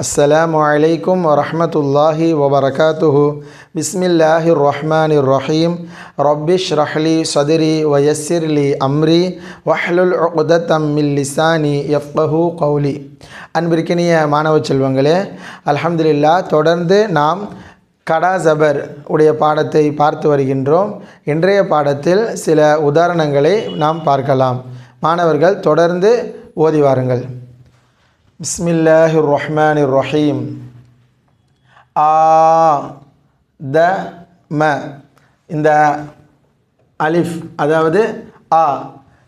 அஸ்ஸலாமு அலைக்கும் வரமத்துல்லாஹி வபரகாத்துஹு பிஸ்மில்லாஹி ரஹ்மானிர் ரஹீம் ரப்பிஷ் ரஹ்லி சதுரி வயசிர்லி அம்ரி வஹ்லுல் உதத்தம்மில் லிசானி எஃப்கஹு கௌலி அன்பிற்கினிய மாணவ செல்வங்களே அலமதுல்லா தொடர்ந்து நாம் கடாசபர் உடைய பாடத்தை பார்த்து வருகின்றோம். இன்றைய பாடத்தில் சில உதாரணங்களை நாம் பார்க்கலாம். மாணவர்கள் தொடர்ந்து ஓதி வாருங்கள். பிஸ்மில்லாஹிர் ரஹ்மானிர் ரஹீம் ஆ த ம இந்த அலிஃப் அதாவது ஆ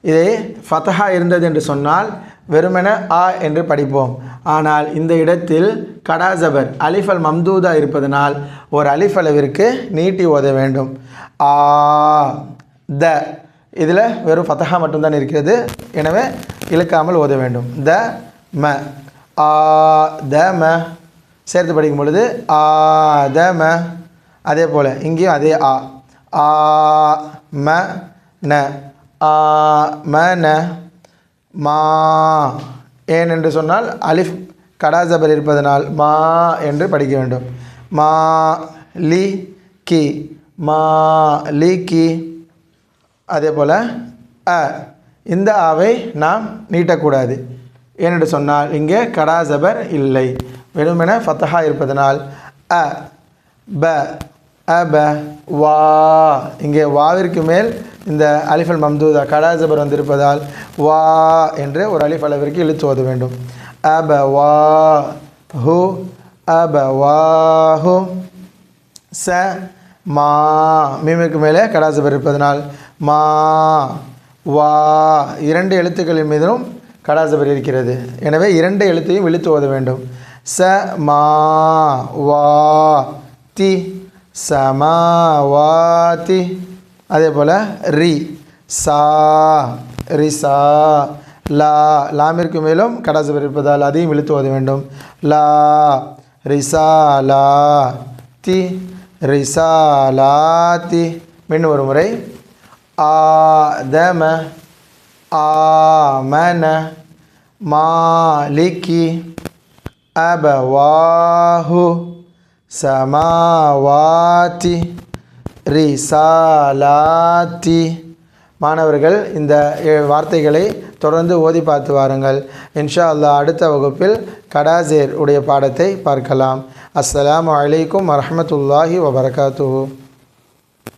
இதை ஃபதஹா இருந்தது என்று சொன்னால் வெறுமென ஆ என்று படிப்போம். ஆனால் இந்த இடத்தில் கடாசபர் அலிஃபல் அல் மம்தூதா இருப்பதனால் ஒரு அலிஃப் அளவிற்கு நீட்டி ஓத வேண்டும். ஆ த. இதில் வெறும் ஃபதஹா மட்டும்தான் இருக்கிறது. எனவே இழுக்காமல் ஓத வேண்டும். த ம ஆ த ம. சேர்த்து படிக்கும் பொழுது ஆ த ம. அதே போல் இங்கேயும் அதே ஆ. ஆ ம ந. ஆ ம ந. மா. ஏன் என்று சொன்னால் அலிஃப் கடாசபர் இருப்பதனால் மா என்று படிக்க வேண்டும். மா லி கி. மா லி கி. அதே போல் அ. இந்த ஆவை நாம் நீட்டக்கூடாது. ஏனென்று சொன்னால் இங்கே கடாசபர் இல்லை. வெறுமென ஃபத்தஹா இருப்பதனால் அ ப அ ப வா. இங்கே வாவிற்கு மேல் இந்த அலிஃபல் மம்தூதா கடாசபர் வந்திருப்பதால் வா என்று ஒரு அலிஃப் அளவிற்கு இழுத்து ஓத வேண்டும். அ ப வா. ஹு அ ப வா. ஹு ச மா. மீமுக்கு மேலே கடாசபர் இருப்பதனால் மா வா. இரண்டு எழுத்துக்களின் மீதும் கடாசபர் இருக்கிறது. எனவே இரண்டு எழுத்தையும் இழுத்து ஓத வேண்டும். ச மா வா தி. சமாவாதி அதே போல் ரி. சா ரிசா லா. லாமிற்கு மேலும் கடாசபர் இருப்பதால் அதையும் இழுத்து ஓத வேண்டும். லா ரிசா லா தி. ரிசா லா தி. மீண்டும் ஒரு முறை. ஆதம ஆமன மாலிகி அபவாஹு சமாவாதி ரிசாலாத்தி மாணவர்கள் இந்த வார்த்தைகளை தொடர்ந்து ஓதி பார்த்து வாருங்கள். இன்ஷா அல்லாஹ் அடுத்த வகுப்பில் கடாசேர் உடைய பாடத்தை பார்க்கலாம். அஸ்லாம் அலைக்கும் வரமத்துல்லாஹி வபரகாத்துஹு.